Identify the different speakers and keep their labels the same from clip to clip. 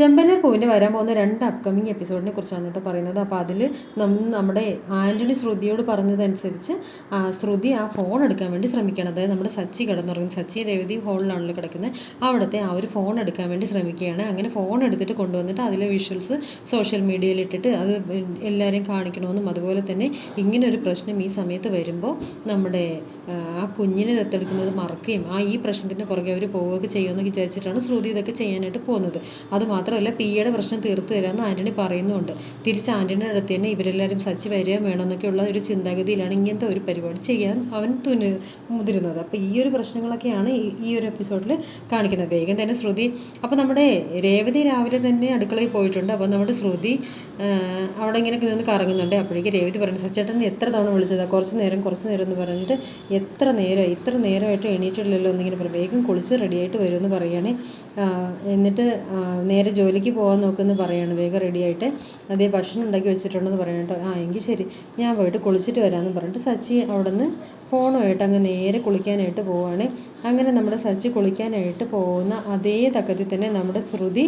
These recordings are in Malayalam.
Speaker 1: ചെമ്പനീർ പൂവിന്റെ വരാൻ പോകുന്ന രണ്ട് അപ്കമിങ് എപ്പിസോഡിനെ കുറിച്ചാണ് കേട്ടോ പറയുന്നത്. അപ്പോൾ അതിൽ നമ്മുടെ ആന്റണി ശ്രുതിയോട് പറഞ്ഞതനുസരിച്ച് ശ്രുതി ആ ഫോൺ എടുക്കാൻ വേണ്ടി ശ്രമിക്കണം അതായത് നമ്മുടെ സച്ചി കിടന്നുറങ്ങുന്നത് സച്ചി രേവതി ഹോളിലാണല്ലോ കിടക്കുന്നത്. അവിടുത്തെ ആ ഒരു ഫോൺ എടുക്കാൻ വേണ്ടി ശ്രമിക്കുകയാണ്. അങ്ങനെ ഫോൺ എടുത്തിട്ട് കൊണ്ടുവന്നിട്ട് അതിലെ വിഷ്വൽസ് സോഷ്യൽ മീഡിയയിൽ ഇട്ടിട്ട് അത് എല്ലാവരെയും കാണിക്കണമെന്നും അതുപോലെ തന്നെ ഇങ്ങനെ ഒരു പ്രശ്നം ഈ സമയത്ത് വരുമ്പോൾ നമ്മുടെ ആ, കുഞ്ഞിനെ ദത്തെടുക്കുന്നത് മറക്കുകയും ആ ഈ പ്രശ്നത്തിന്റെ പുറകെ അവർ പോവുകയൊക്കെ ചെയ്യുമെന്ന് വിചാരിച്ചിട്ടാണ് ശ്രുതി ഇതൊക്കെ ചെയ്യാനായിട്ട് പോകുന്നത്. അത് മാത്രമല്ല പി എയുടെ പ്രശ്നം തീർത്തു തരാമെന്ന് ആന്റണി പറയുന്നുമുണ്ട് തിരിച്ച് ആന്റണിയുടെ അടുത്ത് തന്നെ ഇവരെല്ലാവരും സച്ചി വരികയും വേണമെന്നൊക്കെയുള്ള ഒരു ചിന്താഗതിയിലാണ് ഇങ്ങനത്തെ ഒരു പരിപാടി ചെയ്യാൻ അവൻ തുനി മുതിരുന്നത്. അപ്പോൾ ഈ ഒരു പ്രശ്നങ്ങളൊക്കെയാണ് ഈ- ഒരു എപ്പിസോഡിൽ കാണിക്കുന്നത്. വേഗം തന്നെ ശ്രുതി അപ്പോൾ നമ്മുടെ രേവതി രാവിലെ തന്നെ അടുക്കളയിൽ പോയിട്ടുണ്ട്. അപ്പോൾ നമ്മുടെ ശ്രുതി അവിടെ ഇങ്ങനെ നിന്ന് കറങ്ങുന്നുണ്ട്. അപ്പോഴേക്ക് രേവതി പറയുന്നത് സച്ചേട്ടൻ എത്ര തവണ വിളിച്ചതാണ് കുറച്ച് നേരം കുറച്ച് നേരം എന്ന് പറഞ്ഞിട്ട് എത്ര നേരം ഇത്ര നേരമായിട്ട് എണീറ്റില്ലല്ലോ എന്നിങ്ങനെ പറയും. വേഗം കുളിച്ച് റെഡിയായിട്ട് വരുമെന്ന് പറയുകയാണ് എന്നിട്ട് ആ, ജോലിക്ക് പോകാൻ നോക്കുമെന്ന് പറയാണ്. വേഗം റെഡിയായിട്ട് അതേ ഭക്ഷണം ഉണ്ടാക്കി വെച്ചിട്ടുണ്ടെന്ന് പറയണം കേട്ടോ. ആ എങ്കിൽ ശരി. ഞാൻ പോയിട്ട് കുളിച്ചിട്ട് വരാമെന്ന് പറഞ്ഞിട്ട് സച്ചി അവിടെ നിന്ന് ഫോണുമായിട്ട് അങ്ങ് നേരെ കുളിക്കാനായിട്ട് പോവുകയാണ് അങ്ങനെ നമ്മുടെ സച്ചി കുളിക്കാനായിട്ട് പോകുന്ന അതേ തക്കത്തിൽ തന്നെ നമ്മുടെ ശ്രുതി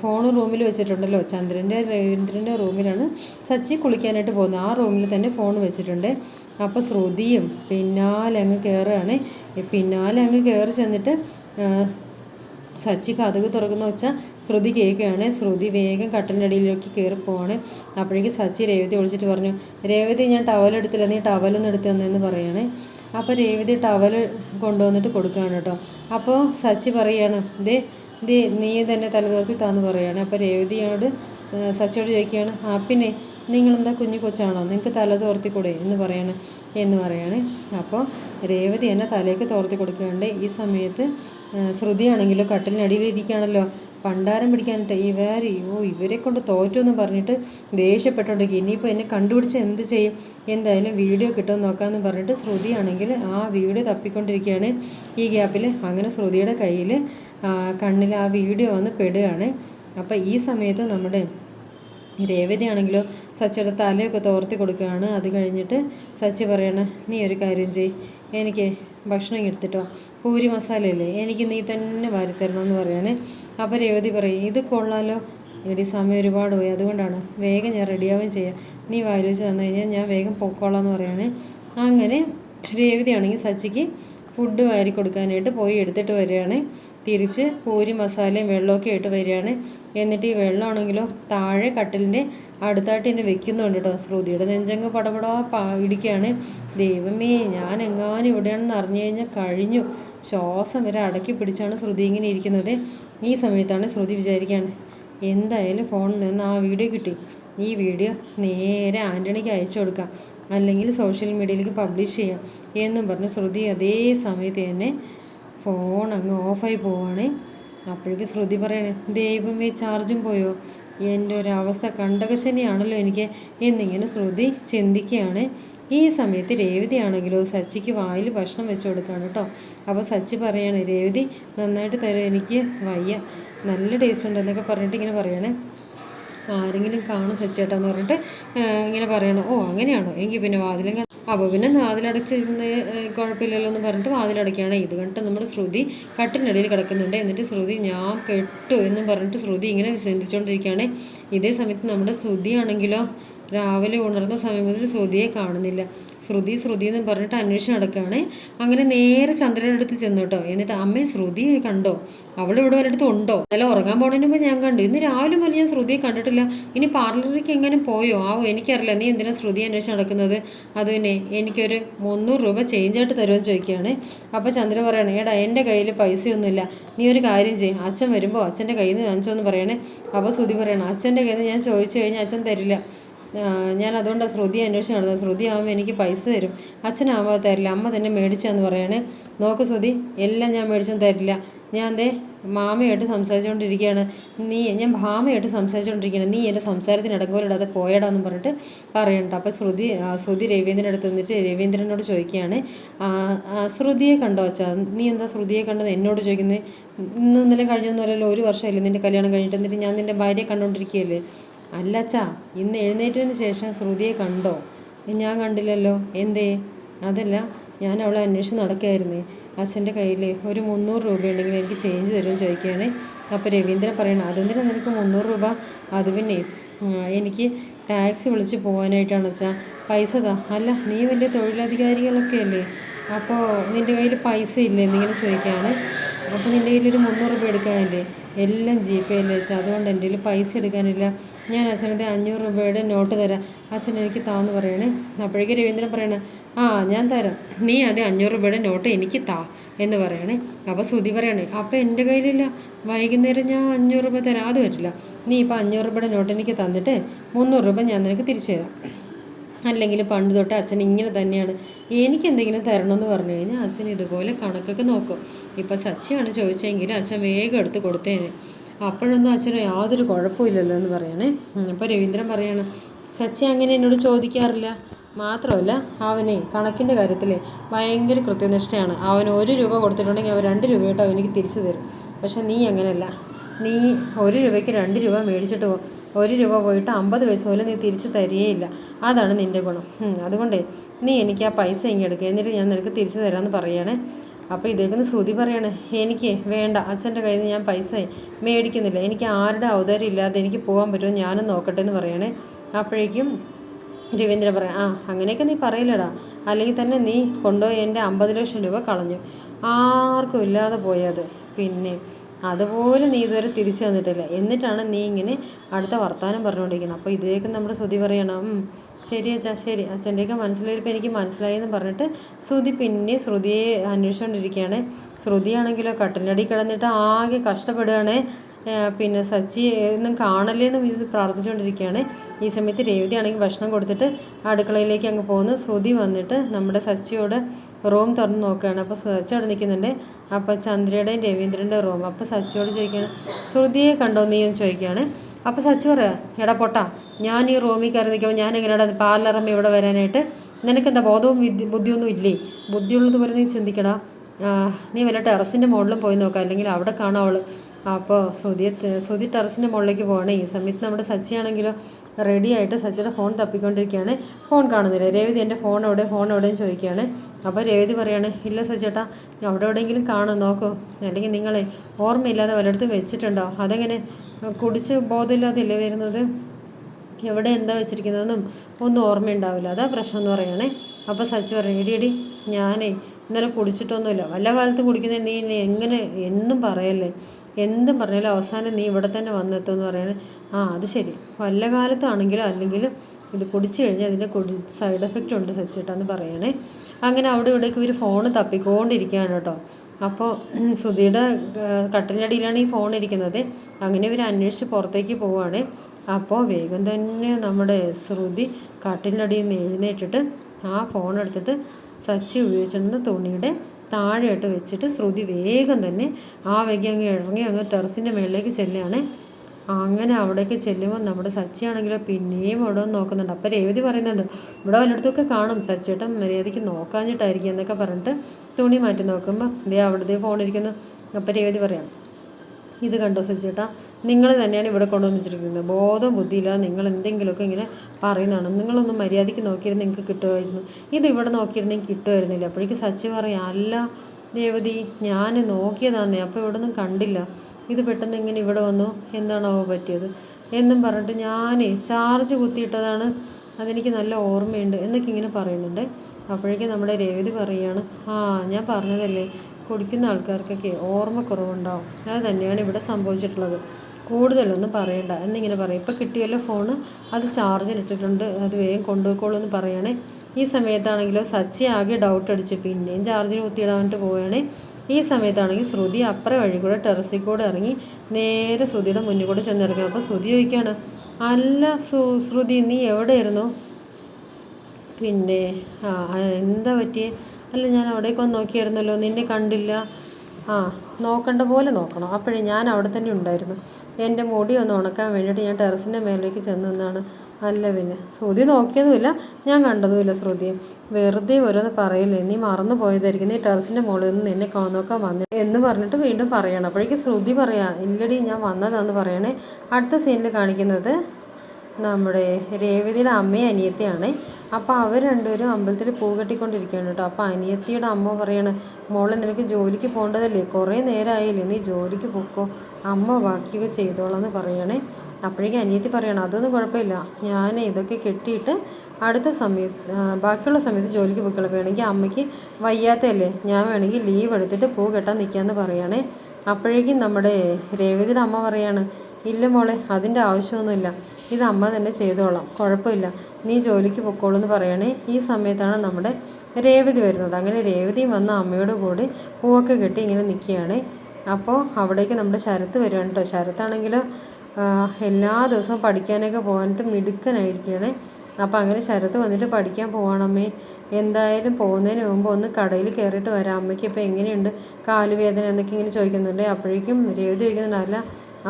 Speaker 1: ഫോൺ റൂമിൽ വെച്ചിട്ടുണ്ടല്ലോ. ചന്ദ്രന്റെ രവീന്ദ്രന്റെ റൂമിലാണ് സച്ചി കുളിക്കാനായിട്ട് പോകുന്നത്. ആ റൂമിൽ തന്നെ ഫോൺ വെച്ചിട്ടുണ്ട്. അപ്പോൾ ശ്രുതിയും പിന്നാലെ അങ്ങ് കയറുകയാണ്. പിന്നാലെ അങ്ങ് കയറി ചെന്നിട്ട് സച്ചി കഥക് തുറക്കുന്ന വെച്ചാൽ ശ്രുതി കേൾക്കുകയാണ്. ശ്രുതി വേഗം കട്ടലിന്റെ അടിയിലേക്ക് കയറി പോവാണ്. അപ്പോഴേക്കും സച്ചി രേവതി വിളിച്ചിട്ട് പറഞ്ഞു രേവതി ഞാൻ ടവൽ എടുത്തില്ല. നീ ടവലൊന്നും എടുത്തു തന്നെന്ന് പറയാണ്. അപ്പോൾ രേവതി ടവൽ കൊണ്ടുവന്നിട്ട് കൊടുക്കുകയാണ് കേട്ടോ. അപ്പോൾ സച്ചി പറയാണ് ദേ ദേ നീ തന്നെ തലതോർത്തി താന്ന് പറയാണ്. അപ്പോൾ രേവതിയോട് സച്ചിയോട് ചോദിക്കുകയാണ് ആ പിന്നെ നിങ്ങളെന്താ കുഞ്ഞു കൊച്ചാണോ? നിങ്ങൾക്ക് തല തോർത്തിക്കൂടെ എന്ന് പറയാണ് എന്ന് പറയാണ്. അപ്പോൾ രേവതി എന്നെ തലേക്ക് തോർത്തി കൊടുക്കുകയുണ്ട് ഈ സമയത്ത് ശ്രുതിയാണെങ്കിലോ കട്ടിലിനടിയിലിരിക്കുകയാണല്ലോ. പണ്ടാരം പിടിക്കാനിട്ട് ഇവർ ഓ ഇവരെ കൊണ്ട് തോറ്റു എന്ന് പറഞ്ഞിട്ട് ദേഷ്യപ്പെട്ടുകൊണ്ടിരിക്കുക. ഇനിയിപ്പോൾ എന്നെ കണ്ടുപിടിച്ച് എന്ത് ചെയ്യും? എന്തായാലും വീഡിയോ കിട്ടുമെന്ന് നോക്കാമെന്ന് പറഞ്ഞിട്ട് ശ്രുതിയാണെങ്കിൽ ആ വീഡിയോ തപ്പിക്കൊണ്ടിരിക്കുകയാണ്. ഈ ഗ്യാപ്പിൽ അങ്ങനെ ശ്രുതിയുടെ കയ്യിൽ കണ്ണിൽ ആ വീഡിയോ വന്ന് പെടുകയാണ്. അപ്പോൾ ഈ സമയത്ത് നമ്മുടെ രേവതിയാണെങ്കിലോ സച്ചിയുടെ തലയൊക്കെ തോർത്തി കൊടുക്കുകയാണ്. അത് കഴിഞ്ഞിട്ട് സച്ചി പറയണ നീ ഒരു കാര്യം ചെയ് എനിക്ക് ഭക്ഷണം എടുത്തിട്ടോ? പൂരി മസാലയില്ലേ എനിക്ക് നീ തന്നെ വാരിത്തരണമെന്ന് പറയണേ. അപ്പോൾ രേവതി പറയും ഇത് കൊള്ളാലോ. എടി സമയം ഒരുപാട് പോയി. അതുകൊണ്ടാണ് വേഗം ഞാൻ റെഡിയാവുകയും ചെയ്യാം. നീ വാരി വെച്ച് തന്നു കഴിഞ്ഞാൽ ഞാൻ വേഗം പൊക്കോളാം എന്ന് പറയാണ്. അങ്ങനെ രേവതിയാണെങ്കിൽ സച്ചിക്ക് ഫുഡ് വാരി കൊടുക്കാനായിട്ട് പോയി എടുത്തിട്ട് വരികയാണ്. തിരിച്ച് പൂരി മസാലയും വെള്ളമൊക്കെ ഇട്ട് വരികയാണ്. എന്നിട്ട് ഈ വെള്ളമാണെങ്കിലോ താഴെ കട്ടിലിന്റെ അടുത്തായിട്ട് ഇനി വെക്കുന്നുണ്ട് കേട്ടോ ശ്രുതിയുടെ നെഞ്ചങ്ങ് പടപടാ ഇടിക്കുകയാണ്. ദൈവമേ ഞാൻ എങ്ങാനും ഇവിടെയാണെന്ന് അറിഞ്ഞു കഴിഞ്ഞാൽ കഴിഞ്ഞു. ശ്വാസം വരെ അടക്കി പിടിച്ചാണ് ശ്രുതി ഇങ്ങനെ ഇരിക്കുന്നത്. ഈ സമയത്താണ് ശ്രുതി വിചാരിക്കുകയാണ് എന്തായാലും ഫോണിൽ നിന്ന് ആ വീഡിയോ കിട്ടി. ഈ വീഡിയോ നേരെ ആന്റണിക്ക് അയച്ചു കൊടുക്കാം. അല്ലെങ്കിൽ സോഷ്യൽ മീഡിയയിലേക്ക് പബ്ലിഷ് ചെയ്യാം. എന്നും പറഞ്ഞ് ശ്രുതി അതേ സമയത്ത് തന്നെ ഫോൺ അങ്ങ് ഓഫായി പോവാണ്. അപ്പോഴേക്കും ശ്രുതി പറയാണ് ദൈവമേ ചാർജും പോയോ? എന്റെ ഒരു അവസ്ഥ കണ്ടകശനിയാണല്ലോ എനിക്ക്. എന്നിങ്ങനെ ശ്രുതി ചിന്തിക്കുകയാണ്. ഈ സമയത്ത് രേവതി ആണെങ്കിലോ സച്ചിക്ക് വായിൽ ഭക്ഷണം വെച്ച് കൊടുക്കുകയാണ് കേട്ടോ. അപ്പോൾ സച്ചി പറയാണ് രേവതി നന്നായിട്ട് തരും എനിക്ക് വയ്യ. നല്ല ടേസ്റ്റ് ഉണ്ടെന്നൊക്കെ പറഞ്ഞിട്ട് ഇങ്ങനെ പറയണേ. ആരെങ്കിലും കാണും സച്ചേട്ടാന്ന് പറഞ്ഞിട്ട് ഇങ്ങനെ പറയണം. ഓ അങ്ങനെയാണോ? എങ്കിൽ പിന്നെ വാതിലും അപ്പോൾ പിന്നെ വാതിലടച്ചിരുന്ന് കുഴപ്പമില്ലല്ലോ എന്ന് പറഞ്ഞിട്ട് വാതിലടയ്ക്കുകയാണ് ഇത് കണ്ടിട്ട് നമ്മുടെ ശ്രുതി കട്ടിനടിയിൽ കിടക്കുന്നുണ്ട്. എന്നിട്ട് ശ്രുതി ഞാൻ പെട്ടു എന്നും പറഞ്ഞിട്ട് ശ്രുതി ഇങ്ങനെ ചിന്തിച്ചുകൊണ്ടിരിക്കുകയാണ് ഇതേ സമയത്ത് നമ്മുടെ ശ്രുതി ആണെങ്കിലോ രാവിലെ ഉണർന്ന സമയം മുതൽ ശ്രുതിയെ കാണുന്നില്ല. ശ്രുതി ശ്രുതി എന്ന് പറഞ്ഞിട്ട് അന്വേഷിച്ച് നടക്കുകയാണ്. അങ്ങനെ നേരെ ചന്ദ്രന്റെ അടുത്ത് ചെന്നു കേട്ടോ. എന്നിട്ട് അമ്മേ ശ്രുതിയെ കണ്ടോ? അവൾ ഇവിടെ ഒരിടത്ത് ഉണ്ടോ? ഇന്നലെ ഉറങ്ങാൻ പോണതിന് മുമ്പ് ഞാൻ കണ്ടു. ഇന്ന് രാവിലെ മുതൽ ഞാൻ ശ്രുതിയെ കണ്ടിട്ടില്ല. ഇനി പാർലറിലേക്ക് എങ്ങനെ പോയോ? ആവോ എനിക്കറിയില്ല. നീ എന്തിനാ ശ്രുതി അന്വേഷിച്ച് നടക്കുന്നത്? അത് പിന്നെ എനിക്കൊരു മുന്നൂറ് രൂപ ചേഞ്ച് ആയിട്ട് തരുമെന്ന് ചോദിക്കുകയാണ്. അപ്പോൾ ചന്ദ്രൻ പറയണേ ഏടാ എന്റെ കയ്യിൽ പൈസയൊന്നുമില്ല. നീ ഒരു കാര്യം ചെയ്യും. അച്ഛൻ വരുമ്പോൾ അച്ഛന്റെ കയ്യിൽ നിന്ന് വാങ്ങിച്ചോ എന്ന് പറയണേ. അപ്പോൾ ശ്രുതി പറയണം അച്ഛന്റെ കയ്യിൽ നിന്ന് ഞാൻ ചോദിച്ചു കഴിഞ്ഞാൽ അച്ഛൻ തരില്ല. ആ, ഞാൻ അതുകൊണ്ട് ശ്രുതി അന്വേഷിച്ച് നടന്നത്. ശ്രുതി ആകുമ്പോൾ എനിക്ക് പൈസ തരും. അച്ഛനാകുമ്പോൾ തരില്ല. അമ്മ തന്നെ മേടിച്ചാന്ന് പറയണേ. നോക്ക് ശ്രുതി എല്ലാം ഞാൻ മേടിച്ചൊന്നും തരില്ല. ഞാൻ ദേ മാമയായിട്ട് സംസാരിച്ചുകൊണ്ടിരിക്കുകയാണ് നീ ഞാൻ ഭാമയായിട്ട് സംസാരിച്ചുകൊണ്ടിരിക്കുകയാണ് നീ എന്റെ സംസാരത്തിന് ഇടങ്കോലിടാതെ പോയടാന്ന് പറഞ്ഞിട്ട് പറയണ്ട. അപ്പോൾ ശ്രുതി ശ്രുതി രവീന്ദ്രന്റെ അടുത്ത് നിന്നിട്ട് രവീന്ദ്രനോട് ചോദിക്കുകയാണ്. ശ്രുതിയെ കണ്ടോ അച്ഛാ? നീ എന്താ ശ്രുതിയെ കണ്ടത്? എന്നോട് ചോദിക്കുന്നത് ഇന്നും ഇന്നലെ കഴിഞ്ഞൊന്നുമല്ലല്ലോ ഒരു വർഷമല്ലേ നിന്റെ കല്യാണം കഴിഞ്ഞിട്ട്? എന്നിട്ട് ഞാൻ നിന്റെ ഭാര്യയെ കണ്ടുകൊണ്ടിരിക്കുകയല്ലേ അല്ല അച്ഛാ ഇന്ന് എഴുന്നേറ്റതിന് ശേഷം ശ്രുതിയെ കണ്ടോ? ഞാൻ കണ്ടില്ലല്ലോ. എന്തേ? അതല്ല ഞാൻ അവളെ അന്വേഷിച്ച് നടക്കുകയായിരുന്നേ അച്ഛന്റെ കയ്യിൽ ഒരു മുന്നൂറ് രൂപ ഉണ്ടെങ്കിൽ എനിക്ക് ചേഞ്ച് തരുമെന്ന് ചോദിക്കുകയാണ്. അപ്പോൾ രവീന്ദ്രൻ പറയണം അതെന്തിനാണ് നിനക്ക് മുന്നൂറ് രൂപ? അത് പിന്നെ എനിക്ക് ടാക്സി വിളിച്ച് പോകാനായിട്ടാണ് അച്ഛാ. പൈസ താ. അല്ല നീ വലിയ തൊഴിലധികാരികളൊക്കെ അല്ലേ? അപ്പോൾ നിന്റെ കയ്യിൽ പൈസ ഇല്ലേ എന്നിങ്ങനെ ചോദിക്കുകയാണ്. അപ്പോൾ നിന്റെ കയ്യിൽ ഒരു മുന്നൂറ് രൂപ എടുക്കാനില്ലേ? എല്ലാം ജി പേ അല്ലേ അച്ഛാ? അതുകൊണ്ട് എന്റെ കയ്യിൽ പൈസ എടുക്കാനില്ല. ഞാൻ അച്ഛനത് അഞ്ഞൂറ് രൂപയുടെ നോട്ട് തരാം. അച്ഛൻ എനിക്ക് താന്ന് പറയണേ. അപ്പോഴേക്കും രവീന്ദ്രൻ പറയണേ ആ ഞാൻ തരാം. നീ അത് അഞ്ഞൂറ് രൂപയുടെ നോട്ട് എനിക്ക് താ എന്ന് പറയണേ. അപ്പോൾ ശ്രുതി പറയണേ അപ്പോൾ എന്റെ കയ്യിലില്ല. വൈകുന്നേരം ഞാൻ അഞ്ഞൂറ് രൂപ തരാം. അത് പറ്റില്ല. നീ ഇപ്പോൾ അഞ്ഞൂറ് രൂപയുടെ നോട്ട് എനിക്ക് തന്നിട്ട് മുന്നൂറ് രൂപ ഞാൻ നിനക്ക് തിരിച്ചു തരാം. അല്ലെങ്കിൽ പണ്ട് തൊട്ട് അച്ഛൻ ഇങ്ങനെ തന്നെയാണ്. എനിക്ക് എന്തെങ്കിലും തരണമെന്ന് പറഞ്ഞു കഴിഞ്ഞാൽ അച്ഛൻ ഇതുപോലെ കണക്കൊക്കെ നോക്കും. ഇപ്പം സച്ചിയാണ് ചോദിച്ചെങ്കിൽ അച്ഛൻ വേഗം എടുത്ത് കൊടുത്തേനെ. അപ്പോഴൊന്നും അച്ഛന് യാതൊരു കുഴപ്പമില്ലല്ലോ എന്ന് പറയണേ. അപ്പോൾ രവീന്ദ്രൻ പറയാണ് സച്ചി അങ്ങനെ എന്നോട് ചോദിക്കാറില്ല. മാത്രമല്ല അവനെ കണക്കിന്റെ കാര്യത്തിൽ ഭയങ്കര കൃത്യനിഷ്ഠയാണ്. അവൻ ഒരു രൂപ കൊടുത്തിട്ടുണ്ടെങ്കിൽ അവൻ രണ്ട് രൂപയായിട്ട് അവനിക്ക് തിരിച്ചു തരും. പക്ഷെ നീ അങ്ങനെയല്ല. നീ ഒരു രൂപയ്ക്ക് രണ്ട് രൂപ മേടിച്ചിട്ട് പോകും ഒരു രൂപ പോയിട്ട് അമ്പത് പൈസ പോലും നീ തിരിച്ച് തരികയില്ല. അതാണ് നിന്റെ ഗുണം. അതുകൊണ്ട് നീ എനിക്ക് ആ പൈസ ഇങ്ങെടുക്കുക എന്നിട്ട് ഞാൻ നിനക്ക് തിരിച്ചു തരാമെന്ന് പറയുകയാണേ അപ്പോൾ ഇതേക്കുന്ന ശ്രുതി പറയണേ എനിക്ക് വേണ്ട. അച്ഛന്റെ കയ്യിൽ നിന്ന് ഞാൻ പൈസ മേടിക്കുന്നില്ല. എനിക്ക് ആരുടെ ഔദാര്യം ഇല്ലാതെ എനിക്ക് പോകാൻ പറ്റുമോ? ഞാനും നോക്കട്ടെ എന്ന് പറയണേ. അപ്പോഴേക്കും രവീന്ദ്രൻ പറയാം ആ അങ്ങനെയൊക്കെ നീ പറയില്ലടാ. അല്ലെങ്കിൽ തന്നെ നീ കൊണ്ടുപോയി എന്റെ അമ്പത് ലക്ഷം രൂപ കളഞ്ഞു. ആർക്കും ഇല്ലാതെ പോയത് പിന്നെ അതുപോലെ നീ ഇതുവരെ തിരിച്ചു വന്നിട്ടില്ല. എന്നിട്ടാണ് നീ ഇങ്ങനെ അടുത്ത വർത്തമാനം പറഞ്ഞുകൊണ്ടിരിക്കുന്നത്. അപ്പോൾ ഇതിലേക്ക് നമ്മൾ ശ്രുതി പറയണം. ശരി അച്ഛാ ശരി. അച്ഛന്റെയൊക്കെ മനസ്സിലായിപ്പോൾ എനിക്ക് മനസ്സിലായി എന്ന് പറഞ്ഞിട്ട് ശ്രുതി പിന്നെ ശ്രുതിയെ അന്വേഷിച്ചുകൊണ്ടിരിക്കുകയാണ്. ശ്രുതിയാണെങ്കിലോ കട്ടിലടി കിടന്നിട്ട് ആകെ കഷ്ടപ്പെടുകയാണ്. പിന്നെ സച്ചി ഒന്നും കാണല്ലേന്നും ഇത് പ്രാർത്ഥിച്ചുകൊണ്ടിരിക്കുകയാണ്. ഈ സമയത്ത് രേവതി ആണെങ്കിൽ ഭക്ഷണം കൊടുത്തിട്ട് അടുക്കളയിലേക്ക് അങ്ങ് പോകുന്നു. സുതി വന്നിട്ട് നമ്മുടെ സച്ചിയോട് റൂം തുറന്ന് നോക്കുകയാണ്. അപ്പോൾ സച്ചി അവിടെ നിൽക്കുന്നുണ്ട്. അപ്പോൾ ചന്ദ്രയുടെയും രവീന്ദ്രന്റെ റൂം. അപ്പോൾ സച്ചിയോട് ചോദിക്കുകയാണ് ശ്രുതിയെ കണ്ടോ? നീ എന്ന് ചോദിക്കുകയാണ്. അപ്പോൾ സച്ചി പറയാ എടാ പൊട്ടാ ഞാൻ ഈ റൂമിൽ കയറി നിൽക്കുമ്പോൾ ഞാൻ എങ്ങനെയാണ് പാലറമ്മ ഇവിടെ വരാനായിട്ട്? നിനക്കെന്താ ബോധവും ബുദ്ധിയൊന്നും ഇല്ലേ? ബുദ്ധിയുള്ളതുപോലെ നീ ചിന്തിക്കടാ. നീ വല്ല ടെറസിന്റെ മുകളിലും പോയി നോക്കാം. അല്ലെങ്കിൽ അവിടെ കാണാം അവൾ അപ്പോൾ ശ്രുതി ശ്രുതി ടെറസിന്റെ മുകളിലേക്ക് പോകണേ. ഈ സമയത്ത് നമ്മുടെ സച്ചിയാണെങ്കിലോ റെഡി ആയിട്ട് സച്ചിയുടെ ഫോൺ തപ്പിക്കൊണ്ടിരിക്കുകയാണ്. ഫോൺ കാണുന്നില്ല. രേവതി എന്റെ ഫോൺ എവിടെ? ഫോൺ എവിടെയും ചോദിക്കുകയാണ്. അപ്പോൾ രേവതി പറയുകയാണ് ഇല്ല സച്ചേട്ടാ അവിടെ എവിടെയെങ്കിലും കാണും നോക്കൂ. അല്ലെങ്കിൽ നിങ്ങളെ ഓർമ്മയില്ലാതെ വല്ലയിടത്തും വെച്ചിട്ടുണ്ടോ? അതെങ്ങനെ? കുടിച്ച് ബോധമില്ലാതെയല്ലേ വരുന്നത്? എവിടെ എന്താ വെച്ചിരിക്കുന്നതെന്നും ഒന്നും ഓർമ്മയുണ്ടാവില്ല. അതാ പ്രശ്നം എന്ന് പറയണേ. അപ്പോൾ സച്ചി പറയും എടി എടി ഞാനേ ഇന്നലെ കുടിച്ചിട്ടൊന്നുമില്ല. വല്ല കാലത്ത് കുടിക്കുന്നത് നീ എങ്ങനെ? എന്നും പറയല്ലേ. എന്തും പറഞ്ഞാലും അവസാനം നീ ഇവിടെ തന്നെ വന്നെത്തുമെന്ന് പറയുന്നത് ആ അത് ശരി. വല്ല കാലത്താണെങ്കിലും അല്ലെങ്കിൽ ഇത് കുടിച്ചു കഴിഞ്ഞാൽ അതിന്റെ കുടി സൈഡ് എഫക്റ്റ് ഉണ്ട് സച്ചിട്ടാന്ന് പറയണേ. അങ്ങനെ അവിടെ ഇവിടേക്ക് ഇവർ ഫോൺ തപ്പിക്കൊണ്ടിരിക്കുകയാണ് കേട്ടോ. അപ്പോൾ സുധിയുടെ കട്ടിലടിയിലാണ് ഈ ഫോൺ ഇരിക്കുന്നത്. അങ്ങനെ ഇവർ അന്വേഷിച്ച് പുറത്തേക്ക് പോവുകയാണ്. അപ്പോൾ വേഗം തന്നെ നമ്മുടെ ശ്രുതി കട്ടിലടിയിൽ നിന്ന് എഴുന്നേറ്റിട്ട് ആ ഫോൺ എടുത്തിട്ട് സച്ചി ഉപയോഗിച്ചിരുന്ന തുണിയുടെ താഴെയായിട്ട് വെച്ചിട്ട് ശ്രുതി വേഗം തന്നെ ആ വൈകി അങ്ങ് ഇറങ്ങി അങ്ങ് ടെറസിന്റെ മുകളിലേക്ക് ചെല്ലുകയാണ്. അങ്ങനെ അവിടേക്ക് ചെല്ലുമ്പോൾ നമ്മുടെ സച്ചിയാണെങ്കിലോ പിന്നെയും അവിടെ വന്ന് നോക്കുന്നുണ്ട്. അപ്പോൾ രേവതി പറയുന്നുണ്ട് ഇവിടെ വല്ലയിടത്തൊക്കെ കാണും. സച്ചിയേട്ടൻ മര്യാദയ്ക്ക് നോക്കാഞ്ഞിട്ടായിരിക്കും എന്നൊക്കെ പറഞ്ഞിട്ട് തുണി മാറ്റി നോക്കുമ്പോൾ ദേ അവിടുത്തെ ഫോണിരിക്കുന്നു അപ്പോൾ രേവതി പറയാം ഇത് കണ്ടോ സജ്ജേട്ടാ നിങ്ങൾ തന്നെയാണ് ഇവിടെ കൊണ്ടുവന്ന് ബോധം ബുദ്ധിയില്ല നിങ്ങൾ എന്തെങ്കിലുമൊക്കെ ഇങ്ങനെ പറയുന്നതാണ്. നിങ്ങളൊന്ന് മര്യാദയ്ക്ക് നോക്കിയിരുന്ന് നിങ്ങൾക്ക് കിട്ടുമായിരുന്നു. ഇത് ഇവിടെ നോക്കിയിരുന്നെങ്കിൽ കിട്ടുമായിരുന്നില്ല. അപ്പോഴേക്ക് സച്ചി പറയാം അല്ല ദേവതി ഞാൻ നോക്കിയതാന്നേ അപ്പോൾ ഇവിടെ ഒന്നും കണ്ടില്ല. ഇത് പെട്ടെന്ന് ഇങ്ങനെ ഇവിടെ വന്നു. എന്താണോ പറ്റിയത്? എന്നും പറഞ്ഞിട്ട് ഞാൻ ചാർജ് കുത്തിയിട്ടതാണ്. അതെനിക്ക് നല്ല ഓർമ്മയുണ്ട് എന്നൊക്കെ ഇങ്ങനെ പറയുന്നുണ്ട്. അപ്പോഴേക്കും നമ്മുടെ രേവതി പറയുകയാണ് ആ ഞാൻ പറഞ്ഞതല്ലേ. കുടിക്കുന്ന ആൾക്കാർക്കൊക്കെ ഓർമ്മക്കുറവുണ്ടാവും അത് തന്നെയാണ് ഇവിടെ സംഭവിച്ചിട്ടുള്ളത്. കൂടുതലൊന്നും പറയണ്ട. എന്നിങ്ങനെ പറയും. ഇപ്പോൾ കിട്ടിയല്ലോ ഫോണ് അത് ചാർജിലിട്ടിട്ടുണ്ട് അത് വേഗം കൊണ്ടുപോയിക്കോളൂ എന്ന് പറയുകയാണേ ഈ സമയത്താണെങ്കിലോ സച്ചി ആകെ ഡൗട്ട് അടിച്ച് പിന്നെയും ചാർജിന് കുത്തിയിടാനായിട്ട് പോവുകയാണേ ഈ സമയത്താണെങ്കിൽ ശ്രുതി അപ്പുറം വഴി കൂടെ ടെറസിൽ കൂടെ ഇറങ്ങി നേരെ ശ്രുതിയുടെ മുന്നിൽ കൂടെ ചെന്നിറങ്ങി അപ്പോൾ ശ്രുതി ചോദിക്കുകയാണ് അല്ല ശ്രുതി നീ എവിടെയായിരുന്നു? പിന്നെ ആ എന്താ പറ്റിയേ? അല്ല ഞാൻ അവിടേക്ക് വന്ന് നോക്കിയായിരുന്നല്ലോ. നിന്നെ കണ്ടില്ല. ആ നോക്കേണ്ട പോലെ നോക്കണം. അപ്പോഴേ ഞാൻ അവിടെ തന്നെ ഉണ്ടായിരുന്നു. എന്റെ മുടി ഒന്ന് ഉണക്കാൻ വേണ്ടിയിട്ട് ഞാൻ ടെറസിന്റെ മേലേക്ക് ചെന്ന് നിന്നാണ്. അല്ല പിന്നെ ശ്രുതി നോക്കിയതുമില്ല. ഞാൻ കണ്ടതുമില്ല ശ്രുതിയെ വെറുതെ ഓരോന്ന് പറയില്ലേ? നീ മറന്നു പോയതായിരിക്കും. നീ ടെറസിന്റെ മുകളിൽ നിന്ന് നിന്നെ നോക്കാൻ വന്നു എന്ന് പറഞ്ഞിട്ട് വീണ്ടും പറയണം. അപ്പോഴേക്ക് ശ്രുതി പറയാം ഇല്ലടി ഞാൻ വന്നതാന്ന് പറയണേ. അടുത്ത സീനിൽ കാണിക്കുന്നത് നമ്മുടെ രേവതിയുടെ അമ്മയും അനിയത്തിയാണ്. അപ്പോൾ അവർ രണ്ടുപേരും അമ്പലത്തിൽ പൂ കെട്ടിക്കൊണ്ടിരിക്കുകയാണ് കേട്ടോ. അപ്പോൾ അനിയത്തിയുടെ അമ്മ പറയാണ് മോളെ നിനക്ക് ജോലിക്ക് പോകേണ്ടതല്ലേ? കുറേ നേരമായില്ലേ നീ ജോലിക്ക് പോക്കോ? അമ്മ ബാക്കിയൊക്കെ ചെയ്തോളാം എന്ന് പറയണേ. അപ്പോഴേക്കും അനിയത്തി പറയണം അതൊന്നും കുഴപ്പമില്ല. ഞാൻ ഇതൊക്കെ കെട്ടിയിട്ട് അടുത്ത സമയത്ത് ബാക്കിയുള്ള സമയത്ത് ജോലിക്ക് പോയിക്കോളാം. വേണമെങ്കിൽ അമ്മയ്ക്ക് വയ്യാത്തല്ലേ ഞാൻ വേണമെങ്കിൽ ലീവ് എടുത്തിട്ട് പൂ കെട്ടാൻ നിൽക്കാമെന്ന് പറയണേ. അപ്പോഴേക്കും നമ്മുടെ രേവതിയുടെ അമ്മ പറയാണ് ഇല്ല മോളെ അതിന്റെ ആവശ്യമൊന്നുമില്ല. ഇത് അമ്മ തന്നെ ചെയ്തോളാം. കുഴപ്പമില്ല. നീ ജോലിക്ക് പൊക്കോളൂ എന്ന് പറയണേ. ഈ സമയത്താണ് നമ്മുടെ രേവതി വരുന്നത്. അങ്ങനെ രേവതിയും വന്ന അമ്മയോട് കൂടി പൂവൊക്കെ കെട്ടി ഇങ്ങനെ നിൽക്കുകയാണ് അപ്പോൾ അവിടേക്ക് നമ്മുടെ ശരത്ത് വരുവാണ് കേട്ടോ ശരത്താണെങ്കിൽ എല്ലാ ദിവസവും പഠിക്കാനൊക്കെ പോകാനായിട്ട് മിടുക്കനായിരിക്കുകയാണ്. അപ്പോൾ അങ്ങനെ ശരത്ത് വന്നിട്ട് പഠിക്കാൻ പോവാണമ്മേ എന്തായാലും പോകുന്നതിന് മുമ്പ് ഒന്ന് കടയിൽ കയറിയിട്ട് വരാം. അമ്മയ്ക്ക് ഇപ്പോൾ എങ്ങനെയുണ്ട്? കാലുവേദന എന്നൊക്കെ ഇങ്ങനെ ചോദിക്കുന്നുണ്ട്. അപ്പോഴേക്കും രേവതി ചോദിക്കുന്നുണ്ട് അല്ല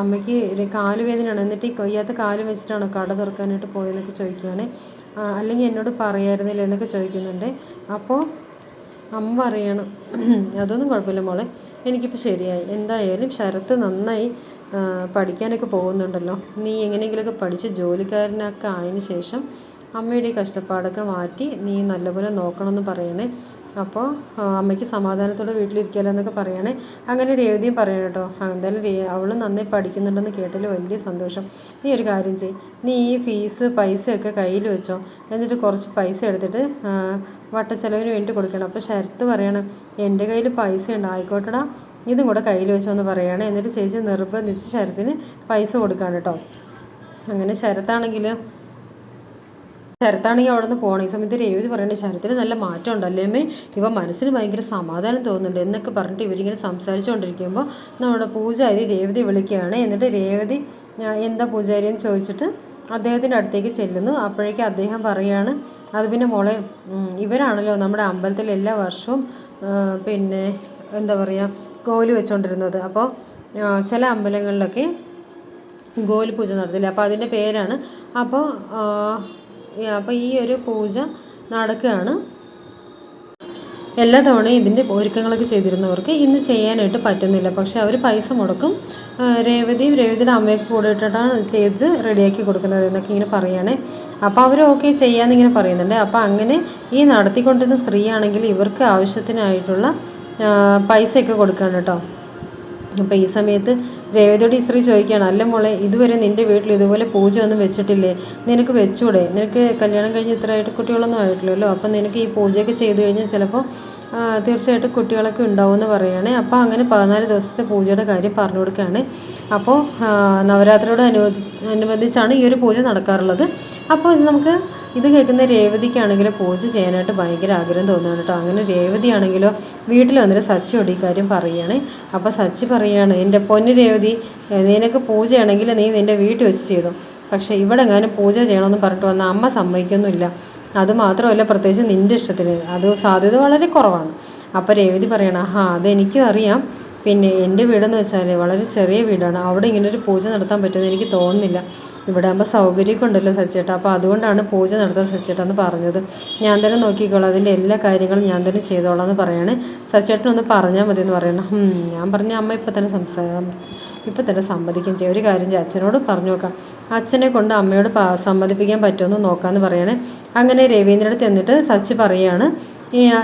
Speaker 1: അമ്മയ്ക്ക് കാൽ വേദനയാണ് എന്നിട്ട് ഈ കൊയ്യാത്ത കാൽ വെച്ചിട്ടാണോ കട തുറക്കാനായിട്ട് പോയതെന്നൊക്കെ ചോദിക്കുകയാണ് അല്ലെങ്കിൽ എന്നോട് പറയായിരുന്നില്ല എന്നൊക്കെ ചോദിക്കുന്നുണ്ട്. അപ്പോൾ അമ്മ പറയാണ് അതൊന്നും കുഴപ്പമില്ല മോളെ. എനിക്കിപ്പോൾ ശരിയായി. എന്തായാലും ശരത്ത് നന്നായി പഠിക്കാനൊക്കെ പോകുന്നുണ്ടല്ലോ. നീ എങ്ങനെയെങ്കിലുമൊക്കെ പഠിച്ച് ജോലിക്കാരനൊക്കെ ആയതിനു ശേഷം അമ്മയുടെ ഈ കഷ്ടപ്പാടൊക്കെ മാറ്റി നീ നല്ലപോലെ നോക്കണമെന്ന് പറയണേ. അപ്പോൾ അമ്മയ്ക്ക് സമാധാനത്തോടെ വീട്ടിലിരിക്കാമല്ലോ എന്നൊക്കെ പറയണേ. അങ്ങനെ രേവതിയും പറയണം കേട്ടോ എന്തായാലും രേ അവൾ നന്നായി പഠിക്കുന്നുണ്ടെന്ന് കേട്ടതിൽ വലിയ സന്തോഷം. നീ ഒരു കാര്യം ചെയ് നീ ഈ ഫീസ് പൈസയൊക്കെ കയ്യിൽ വെച്ചോ. എന്നിട്ട് കുറച്ച് പൈസ എടുത്തിട്ട് വട്ടച്ചെലവിന് വേണ്ടി കൊടുക്കണം. അപ്പോൾ ശരത്ത് പറയണം എന്റെ കയ്യിൽ പൈസ ഉണ്ട് ആയിക്കോട്ടടാ. ഇതും കൂടെ കയ്യിൽ വെച്ചോ എന്ന് പറയുകയാണ് എന്നിട്ട് ചേച്ചി നിർബന്ധിച്ച് ശരത്തിന് പൈസ കൊടുക്കാണ് കേട്ടോ. അങ്ങനെ ശരത്താണെങ്കിൽ ശരത്താണെങ്കിൽ അവിടെ നിന്ന് പോകണ സമയത്ത് രേവതി പറയുന്നത് ശരത്തിന് നല്ല മാറ്റം ഉണ്ടല്ലേ അമ്മേ? ഇവ മനസ്സിന് ഭയങ്കര സമാധാനം തോന്നുന്നുണ്ട് എന്നൊക്കെ പറഞ്ഞിട്ട് ഇവരിങ്ങനെ സംസാരിച്ചുകൊണ്ടിരിക്കുമ്പോൾ നമ്മുടെ പൂജാരി രേവതി വിളിക്കുകയാണ്. എന്നിട്ട് രേവതി എന്താ പൂജാരി എന്ന് ചോദിച്ചിട്ട് അദ്ദേഹത്തിന്റെ അടുത്തേക്ക് ചെല്ലുന്നു. അപ്പോഴേക്കും അദ്ദേഹം പറയുകയാണ് അത് പിന്നെ മോളെ ഇവരാണല്ലോ നമ്മുടെ അമ്പലത്തിൽ എല്ലാ വർഷവും പിന്നെ എന്താ പറയുക കോൽ വെച്ചുകൊണ്ടിരുന്നത് അപ്പോൾ ചില അമ്പലങ്ങളിലൊക്കെ ഗോൽ പൂജ നടത്തില്ല? അപ്പോൾ അതിന്റെ പേരാണ്. അപ്പോൾ അപ്പോൾ ഈ ഒരു പൂജ നടക്കുകയാണ്. എല്ലാ തവണയും ഇതിന്റെ ഒരുക്കങ്ങളൊക്കെ ചെയ്തിരുന്നവർക്ക് ഇന്ന് ചെയ്യാനായിട്ട് പറ്റുന്നില്ല. പക്ഷേ അവർ പൈസ മുടക്കും. രേവതിയും രേവതിയുടെ അമ്മയൊക്കെ ഇട്ടിട്ടാണ് ചെയ്ത് റെഡിയാക്കി കൊടുക്കുന്നത് എന്നൊക്കെ ഇങ്ങനെ പറയുകയാണേ അപ്പോൾ അവർ ഓക്കെ ചെയ്യാമെന്ന് ഇങ്ങനെ പറയുന്നുണ്ട്. അപ്പോൾ അങ്ങനെ ഈ നടത്തിക്കൊണ്ടിരുന്ന സ്ത്രീയാണെങ്കിൽ ഇവർക്ക് ആവശ്യത്തിനായിട്ടുള്ള പൈസയൊക്കെ കൊടുക്കുകയാണ് കേട്ടോ. അപ്പോൾ ഈ സമയത്ത് ഈ സ്ത്രീ ചോദിക്കുകയാണ് അല്ല മോളെ ഇതുവരെ നിന്റെ വീട്ടിൽ ഇതുപോലെ പൂജ ഒന്നും വെച്ചിട്ടില്ലേ? നിനക്ക് വെച്ചൂടെ? നിനക്ക് കല്യാണം കഴിഞ്ഞ് ഇത്രയായിട്ട് കുട്ടികളൊന്നും ആയിട്ടില്ലല്ലോ? അപ്പം നിനക്ക് ഈ പൂജയൊക്കെ ചെയ്ത് കഴിഞ്ഞാൽ ചിലപ്പോൾ തീർച്ചയായിട്ടും കുട്ടികളൊക്കെ ഉണ്ടാവുമെന്ന് പറയുകയാണ്. അപ്പോൾ അങ്ങനെ പതിനാല് ദിവസത്തെ പൂജയുടെ കാര്യം പറഞ്ഞു കൊടുക്കുകയാണ്. അപ്പോൾ നവരാത്രിയോട് അനുബന്ധി അനുബന്ധിച്ചാണ് ഈ ഒരു പൂജ നടക്കാറുള്ളത്. അപ്പോൾ ഇത് നമുക്ക് ഇത് കേൾക്കുന്ന രേവതിക്കാണെങ്കിൽ പൂജ ചെയ്യാനായിട്ട് ഭയങ്കര ആഗ്രഹം തോന്നുകയാണ് കേട്ടോ. അങ്ങനെ രേവതി ആണെങ്കിലോ വീട്ടിൽ വന്നിട്ട് സച്ചിയോട് ഈ കാര്യം പറയുകയാണ്. അപ്പോൾ സച്ചി പറയുകയാണ് എന്റെ പൊന്നു രേവതി നിനക്ക് പൂജയാണെങ്കിൽ നീ നിന്റെ വീട്ടിൽ വെച്ച് ചെയ്തു. പക്ഷേ ഇവിടെ എങ്ങാനും പൂജ ചെയ്യണമെന്ന് പറഞ്ഞിട്ട് വന്ന അമ്മ സമ്മതിക്കൊന്നുമില്ല. അത് മാത്രമല്ല പ്രത്യേകിച്ച് നിന്റെ ഇഷ്ടത്തിന്. അത് സാധ്യത വളരെ കുറവാണ്. അപ്പോൾ രേവതി പറയണം ആ അതെനിക്കും അറിയാം. പിന്നെ എന്റെ വീടെന്ന് വെച്ചാൽ വളരെ ചെറിയ വീടാണ്. അവിടെ ഇങ്ങനെ ഒരു പൂജ നടത്താൻ പറ്റുമെന്ന് എനിക്ക് തോന്നുന്നില്ല. ഇവിടെ ആകുമ്പോൾ സൗകര്യമൊക്കെ ഉണ്ടല്ലോ സച്ചേട്ട അപ്പോൾ അതുകൊണ്ടാണ് പൂജ നടത്താൻ സച്ചേട്ടാ എന്ന് പറഞ്ഞത്. ഞാൻ തന്നെ നോക്കിക്കോളാം. അതിന്റെ എല്ലാ കാര്യങ്ങളും ഞാൻ തന്നെ ചെയ്തോളാം എന്ന് പറയാണ്. സച്ചേട്ടനൊന്ന് പറഞ്ഞാൽ മതി എന്ന് പറയണം ഞാൻ പറഞ്ഞ അമ്മ ഇപ്പം തന്നെ സംസാ ഇപ്പം തന്നെ സമ്മതിക്കുകയും ചെയ്യും. ഒരു കാര്യം ചെയ്യാം. അച്ഛനോട് പറഞ്ഞു നോക്കാം. അച്ഛനെ കൊണ്ട് അമ്മയോട് സമ്മതിപ്പിക്കാൻ പറ്റുമെന്ന് നോക്കാമെന്ന് പറയാണ്. അങ്ങനെ രവീന്ദ്രൻ അടുത്ത് എന്നിട്ട് സച്ച് പറയാണ്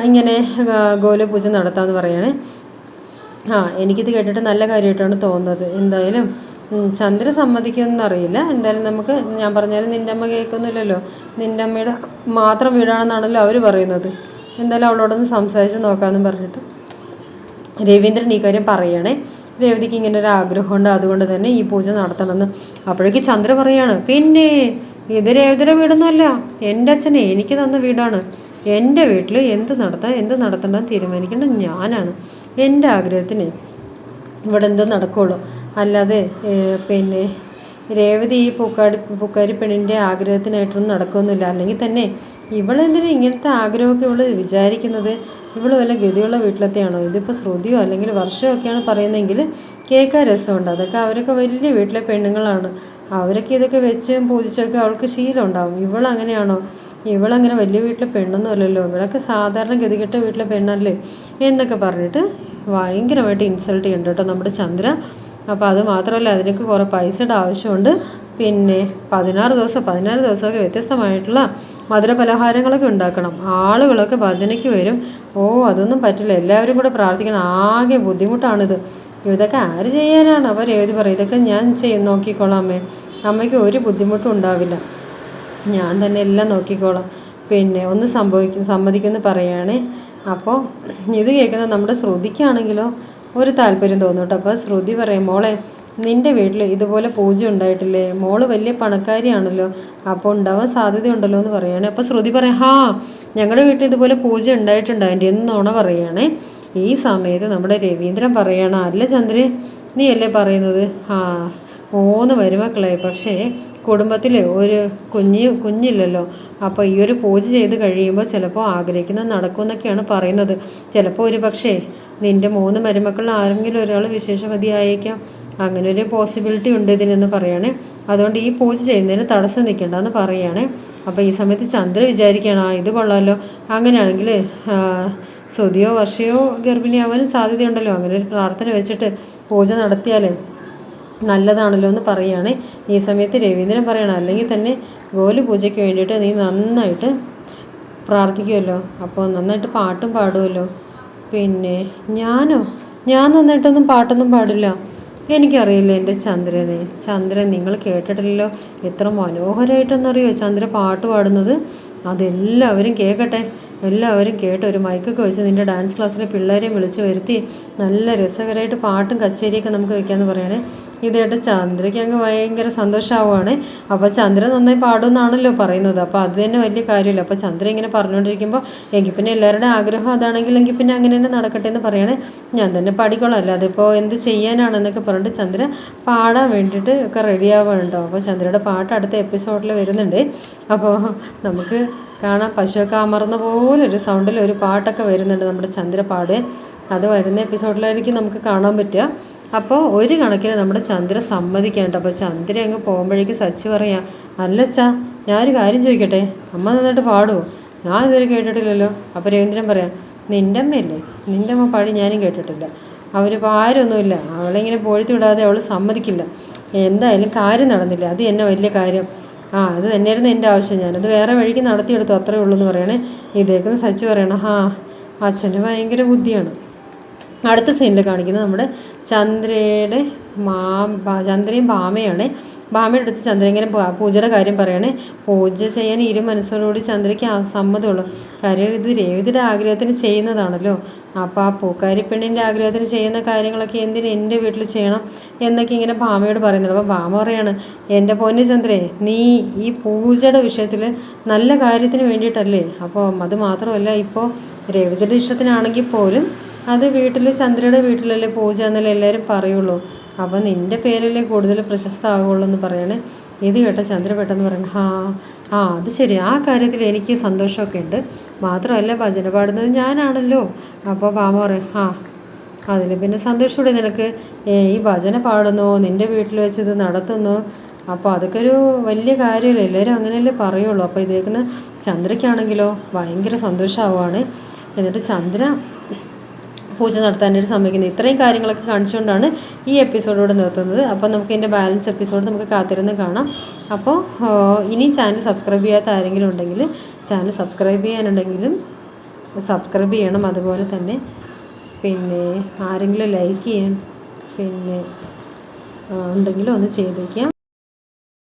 Speaker 1: ഇങ്ങനെ ഗോലപൂജ നടത്താമെന്ന് പറയാണ്. ആ എനിക്കിത് കേട്ടിട്ട് നല്ല കാര്യമായിട്ടാണ് തോന്നുന്നത്. എന്തായാലും ചന്ദ്ര സമ്മതിക്കുമെന്ന് അറിയില്ല എന്തായാലും നമുക്ക് ഞാൻ പറഞ്ഞാലും നിന്റെ അമ്മ കേൾക്കുന്നില്ലല്ലോ. നിന്റെ അമ്മയുടെ മാത്രം വീടാണെന്നാണല്ലോ അവർ പറയുന്നത്. എന്തായാലും അവളോടൊന്ന് സംസാരിച്ച് നോക്കാമെന്ന് പറഞ്ഞിട്ട് രവീന്ദ്രൻ ഈ കാര്യം പറയണേ. രേവതിക്ക് ഇങ്ങനെ ഒരു ആഗ്രഹമുണ്ട്. അതുകൊണ്ട് തന്നെ ഈ പൂജ നടത്തണമെന്ന് അപ്പോഴേക്ക് ചന്ദ്ര പറയാണ് പിന്നെ ഇത് രേവതിയുടെ വീടൊന്നുമല്ല. എന്റെ അച്ഛനെ എനിക്ക് തന്ന വീടാണ്. എന്റെ വീട്ടിൽ എന്ത് നടത്താൻ എന്ത് നടത്തണ്ടെന്ന് തീരുമാനിക്കേണ്ട ഞാനാണ്. എന്റെ ആഗ്രഹത്തിന് ഇവിടെ എന്ത് നടക്കുകയുള്ളൂ അല്ലാതെ പിന്നെ രേവതി ഈ പൂക്കാടി പൂക്കാരി പെണ്ണിന്റെ ആഗ്രഹത്തിനായിട്ടൊന്നും നടക്കുകയൊന്നുമില്ല അല്ലെങ്കിൽ തന്നെ ഇവളെന്തിനാ ഇങ്ങനത്തെ ആഗ്രഹമൊക്കെ ഇവൾ വിചാരിക്കുന്നത്? ഇവൾ വല്ല ഗതിയുള്ള വീട്ടിലത്തെയാണോ? ഇതിപ്പോൾ ശ്രുതിയോ അല്ലെങ്കിൽ വർഷമോ ഒക്കെയാണ് പറയുന്നതെങ്കിൽ കേൾക്കാൻ രസമുണ്ട്. അതൊക്കെ അവരൊക്കെ വലിയ വീട്ടിലെ പെണ്ണുങ്ങളാണ്. അവരൊക്കെ ഇതൊക്കെ വെച്ചും പൂജിച്ചൊക്കെ അവൾക്ക് ശീലം ഉണ്ടാവും. ഇവളങ്ങനെയാണോ ഇവളങ്ങനെ വലിയ വീട്ടിലെ പെണ്ണൊന്നും അല്ലല്ലോ ഇവളൊക്കെ സാധാരണ ഗതികെട്ട വീട്ടിലെ പെണ്ണല്ലേ? എന്നൊക്കെ പറഞ്ഞിട്ട് ഭയങ്കരമായിട്ട് ഇൻസൾട്ട് ചെയ്യുന്നുണ്ട് കേട്ടോ നമ്മുടെ ചന്ദ്ര. അപ്പോൾ അത് മാത്രമല്ല അതിനൊക്കെ കുറേ പൈസയുടെ ആവശ്യമുണ്ട്. പിന്നെ പതിനാറ് ദിവസം പതിനാറ് ദിവസമൊക്കെ വ്യത്യസ്തമായിട്ടുള്ള മധുര പലഹാരങ്ങളൊക്കെ ഉണ്ടാക്കണം. ആളുകളൊക്കെ ഭജനയ്ക്ക് വരും. ഓ അതൊന്നും പറ്റില്ല. എല്ലാവരും കൂടെ പ്രാർത്ഥിക്കണം. ആകെ ബുദ്ധിമുട്ടാണിത്. ഇതൊക്കെ ആര് ചെയ്യാനാണ്? അവർ എഴുതി പറയും? ഇതൊക്കെ ഞാൻ ചെയ്ത് നോക്കിക്കോളാം അമ്മേ. അമ്മയ്ക്ക് ഒരു ബുദ്ധിമുട്ടും ഉണ്ടാവില്ല. ഞാൻ തന്നെ എല്ലാം നോക്കിക്കോളാം. പിന്നെ ഒന്ന് സംഭവിക്കും സമ്മതിക്കുമെന്ന് പറയുകയാണേ അപ്പോൾ ഇത് കേൾക്കുന്ന നമ്മുടെ ശ്രുതിക്കാണെങ്കിലോ ഒരു താല്പര്യം തോന്നും അപ്പോൾ ശ്രുതി പറയും മോളെ നിന്റെ വീട്ടിൽ ഇതുപോലെ പൂജ ഉണ്ടായിട്ടില്ലേ? മോൾ വലിയ പണക്കാരിയാണല്ലോ അപ്പോൾ ഉണ്ടാവാൻ സാധ്യതയുണ്ടല്ലോ എന്ന് പറയുകയാണെ. അപ്പോൾ ശ്രുതി പറയാം ഹാ ഞങ്ങളുടെ വീട്ടിൽ ഇതുപോലെ പൂജ ഉണ്ടായിട്ടുണ്ട്. അതിന്റെ എന്നോണ പറയുകയാണേ. ഈ സമയത്ത് നമ്മുടെ രവീന്ദ്രൻ പറയണം അല്ല ചന്ദ്രൻ നീ അല്ലേ പറയുന്നത്? ആ മൂന്ന് മരുമക്കളായി. പക്ഷേ കുടുംബത്തിൽ ഒരു കുഞ്ഞ് കുഞ്ഞില്ലല്ലോ. അപ്പോൾ ഈ ഒരു പൂജ ചെയ്ത് കഴിയുമ്പോൾ ചിലപ്പോൾ ആഗ്രഹിക്കുന്നത് നടക്കുമെന്നൊക്കെയാണ് പറയുന്നത്. ചിലപ്പോൾ ഒരു പക്ഷേ നിന്റെ മൂന്ന് മരുമക്കളിൽ ആരെങ്കിലും ഒരാൾ വിശേഷവതിയായേക്കാം അങ്ങനെ ഒരു പോസിബിലിറ്റി ഉണ്ട് ഇതിനെന്ന് പറയണേ. അതുകൊണ്ട് ഈ പൂജ ചെയ്യുന്നതിന് തടസ്സം നിൽക്കേണ്ട എന്ന് പറയുകയാണേ അപ്പോൾ ഈ സമയത്ത് ചന്ദ്ര വിചാരിക്കുകയാണ് ആ ഇത് കൊള്ളാമല്ലോ അങ്ങനെയാണെങ്കിൽ ശ്രുതിയോ വർഷയോ ഗർഭിണിയാവാനും സാധ്യതയുണ്ടല്ലോ. അങ്ങനെ ഒരു പ്രാർത്ഥന വെച്ചിട്ട് പൂജ നടത്തിയാലേ നല്ലതാണല്ലോ എന്ന് പറയുകയാണ് ഈ സമയത്ത് രവീന്ദ്രൻ പറയണം അല്ലെങ്കിൽ തന്നെ ഗോലി പൂജയ്ക്ക് വേണ്ടിയിട്ട് നീ നന്നായിട്ട് പ്രാർത്ഥിക്കുമല്ലോ അപ്പോൾ നന്നായിട്ട് പാട്ടും പാടുമല്ലോ പിന്നെ ഞാനോ? ഞാൻ നന്നായിട്ടൊന്നും പാട്ടൊന്നും പാടില്ല. എനിക്കറിയില്ല എന്റെ ചന്ദ്രനെ. ചന്ദ്രൻ നിങ്ങൾ കേട്ടിട്ടില്ലല്ലോ? എത്ര മനോഹരമായിട്ടെന്നറിയോ ചന്ദ്ര പാട്ട് പാടുന്നത്. അതെല്ലാവരും കേൾക്കട്ടെ. എല്ലാവരും കേട്ട് ഒരു മൈക്കൊക്കെ വെച്ച് നിന്റെ ഡാൻസ് ക്ലാസ്സിലെ പിള്ളേരെയും വിളിച്ച് വരുത്തി നല്ല രസകരമായിട്ട് പാട്ടും കച്ചേരിയൊക്കെ നമുക്ക് വെക്കാമെന്ന് പറയണേ. ഇത് കേട്ട് ചന്ദ്രയ്ക്ക് അങ്ങ് ഭയങ്കര സന്തോഷമാവുകയാണ് അപ്പോൾ ചന്ദ്ര നന്നായി പാടുമെന്നാണല്ലോ പറയുന്നത്. അപ്പോൾ അത് തന്നെ വലിയ കാര്യമില്ല? അപ്പോൾ ചന്ദ്ര ഇങ്ങനെ പറഞ്ഞുകൊണ്ടിരിക്കുമ്പോൾ എങ്കിൽ പിന്നെ എല്ലാവരുടെ ആഗ്രഹം അതാണെങ്കിൽ എങ്കിൽ പിന്നെ അങ്ങനെ തന്നെ നടക്കട്ടെ എന്ന് പറയണേ. ഞാൻ തന്നെ പാടിക്കോളാം അല്ലാതെ ഇപ്പോൾ എന്ത് ചെയ്യാനാണെന്നൊക്കെ പറഞ്ഞിട്ട് ചന്ദ്ര പാടാൻ വേണ്ടിയിട്ട് ഒക്കെ റെഡി അപ്പോൾ ചന്ദ്രയുടെ പാട്ട് അടുത്ത എപ്പിസോഡിൽ വരുന്നുണ്ട്. അപ്പോൾ നമുക്ക് കാണാം. പശുവൊക്കെ അമർന്ന പോലെ ഒരു സൗണ്ടിൽ ഒരു പാട്ടൊക്കെ വരുന്നുണ്ട് നമ്മുടെ ചന്ദ്രപാട്. അത് വരുന്ന എപ്പിസോഡിലായിരിക്കും നമുക്ക് കാണാൻ പറ്റുക. അപ്പോൾ ഒരു കണക്കിന് നമ്മുടെ ചന്ദ്ര സമ്മതിക്കേണ്ട അപ്പോൾ ചന്ദ്ര അങ്ങ് പോകുമ്പോഴേക്ക് സച്ചി പറയാം അല്ലച്ചാ ഞാനൊരു കാര്യം ചോദിക്കട്ടെ? അമ്മ നന്നായിട്ട് പാടുമോ ഞാൻ ഇതുവരെ കേട്ടിട്ടില്ലല്ലോ. അപ്പോൾ രവീന്ദ്രൻ പറയാം നിന്റെ അമ്മയല്ലേ? നിന്റെ അമ്മ പാടി ഞാനും കേട്ടിട്ടില്ല. അവർ ആരൊന്നുമില്ല അവളിങ്ങനെ പോഴ്ത്തി വിടാതെ അവൾ സമ്മതിക്കില്ല. എന്തായാലും കാര്യം നടന്നില്ല. അത് എന്നെ വലിയ കാര്യം. ആ അത് തന്നെയായിരുന്നു എന്റെ ആവശ്യം. ഞാനത് വേറെ വഴിക്ക് നടത്തിയെടുത്തു. അത്രേ ഉള്ളൂ എന്ന് പറയണേ. ഇതേക്കുന്ന സച്ചി പറയണം ആ അച്ഛന്റെ ഭയങ്കര ബുദ്ധിയാണ്. അടുത്ത സീനിൽ കാണിക്കുന്നത് നമ്മുടെ ചന്ദ്രയുടെ മാ ചന്ദ്രയും ഭാമയാണ് ഭാമയുടെ അടുത്ത് ചന്ദ്ര ഇങ്ങനെ പൂജയുടെ കാര്യം പറയണേ. പൂജ ചെയ്യാൻ ഇരു മനസ്സോടുകൂടി ചന്ദ്രയ്ക്ക് സമ്മതമുള്ളൂ. കാര്യം ഇത് രേവതിയുടെ ആഗ്രഹത്തിന് ചെയ്യുന്നതാണല്ലോ. അപ്പോൾ ആ പൂക്കാരി പെണ്ണിന്റെ ആഗ്രഹത്തിന് ചെയ്യുന്ന കാര്യങ്ങളൊക്കെ എന്തിന് എന്റെ വീട്ടിൽ ചെയ്യണം എന്നൊക്കെ ഇങ്ങനെ ഭാമയോട് പറയുന്നുണ്ട്. അപ്പോൾ ഭാമ പറയാണ് എന്റെ പൊന്നു ചന്ദ്രേ നീ ഈ പൂജയുടെ വിഷയത്തിൽ നല്ല കാര്യത്തിന് വേണ്ടിയിട്ടല്ലേ? അപ്പോൾ അത് മാത്രമല്ല ഇപ്പോൾ രേവതിയുടെ ഇഷ്ടത്തിനാണെങ്കിൽ പോലും അത് വീട്ടിൽ ചന്ദ്രയുടെ വീട്ടിലല്ലേ പൂജ എന്നല്ലേ എല്ലാവരും പറയുള്ളൂ. അപ്പോൾ നിന്റെ പേരല്ലേ കൂടുതൽ പ്രശസ്തമാകുള്ളൂ എന്ന് പറയണേ? ഇത് കേട്ട ചന്ദ്ര പെട്ടെന്ന് ഹാ ആ അത് ശരി. ആ കാര്യത്തിൽ എനിക്ക് സന്തോഷമൊക്കെ ഉണ്ട്. മാത്രമല്ല ഭജന പാടുന്നത് ഞാനാണല്ലോ. അപ്പോൾ ബാമ പറയും ആ അതിൽ പിന്നെ സന്തോഷത്തോടെ നിനക്ക്. ഈ ഭജന പാടുന്നു? നിന്റെ വീട്ടിൽ വെച്ച് ഇത് നടത്തുന്നു? അപ്പോൾ അതൊക്കെ ഒരു വലിയ കാര്യമല്ലേ. എല്ലാവരും അങ്ങനെയല്ലേ പറയുള്ളൂ. അപ്പോൾ ഇതേക്കുന്ന ചന്ദ്രയ്ക്കാണെങ്കിലോ ഭയങ്കര സന്തോഷമാവുകയാണ് എന്നിട്ട് ചന്ദ്ര പൂജ നടത്താനായിട്ട് സമ്മതിക്കുന്നത് ഇത്രയും കാര്യങ്ങളൊക്കെ കാണിച്ചുകൊണ്ടാണ് ഈ എപ്പിസോഡോട് നിർത്തുന്നത്. അപ്പോൾ നമുക്ക് ഇതിന്റെ ബാലൻസ് എപ്പിസോഡ് നമുക്ക് കാത്തിരുന്ന് കാണാം. അപ്പോൾ ഇനി ചാനൽ സബ്സ്ക്രൈബ് ചെയ്യാത്ത ആരെങ്കിലും ഉണ്ടെങ്കിൽ ചാനൽ സബ്സ്ക്രൈബ് ചെയ്യാനുണ്ടെങ്കിലും സബ്സ്ക്രൈബ് ചെയ്യണം. അതുപോലെ തന്നെ പിന്നെ ആരെങ്കിലും ലൈക്ക് ചെയ്യാൻ പിന്നെ ഉണ്ടെങ്കിലും ഒന്ന് ചെയ്തേക്കാം.